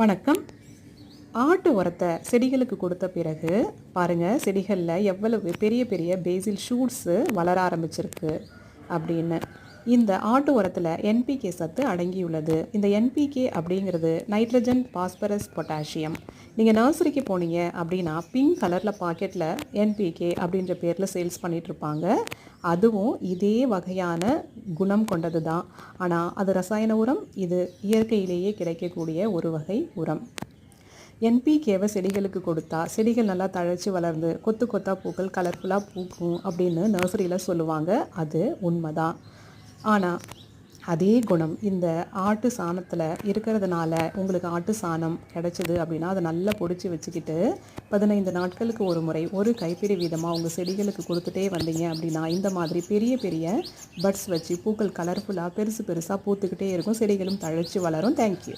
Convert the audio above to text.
வணக்கம். ஆட்டு உரத்தை செடிகளுக்கு கொடுத்த பிறகு பாருங்கள் செடிகளில் எவ்வளவு பெரிய பெரிய பேசில் ஷூட்ஸு வளர ஆரம்பிச்சிருக்கு அப்படின்னு. இந்த ஆட்டு உரத்தில் என்பிகே சத்து அடங்கியுள்ளது. இந்த என்பிகே அப்படிங்கிறது நைட்ரஜன் பாஸ்பரஸ் பொட்டாசியம் நீங்கள் நர்சரிக்கு போனீங்க அப்படின்னா பிங்க் கலரில் பாக்கெட்டில் என்பிகே அப்படின்ற பேரில் சேல்ஸ் பண்ணிகிட்ருப்பாங்க அதுவும் இதே வகையான குணம் கொண்டது தான் ஆனால் அது ரசாயன உரம் இது இயற்கையிலேயே கிடைக்கக்கூடிய ஒரு வகை உரம். என்பிகேவை செடிகளுக்கு கொடுத்தா செடிகள் நல்லா தழைச்சி வளர்ந்து கொத்து கொத்தா பூக்கள் கலர்ஃபுல்லாக பூக்கும் அப்படின்னு நர்சரியில் சொல்லுவாங்க. அது உண்மைதான். ஆனால் அதே குணம் இந்த ஆட்டு சாணத்தில் இருக்கிறதுனால உங்களுக்கு ஆட்டு சாணம் கிடைச்சிது அப்படின்னா அதை நல்லா பொடிச்சு வச்சுக்கிட்டு பதினைந்து நாட்களுக்கு ஒரு முறை ஒரு கைப்பிடி வீதமாக உங்கள் செடிகளுக்கு கொடுத்துட்டே வந்தீங்க அப்படின்னா இந்த மாதிரி பெரிய பெரிய பட்ஸ் வச்சு பூக்கள் கலர்ஃபுல்லாக பெருசு பெருசாக பூத்துக்கிட்டே இருக்கும். செடிகளும் தழைச்சி வளரும். தேங்க்யூ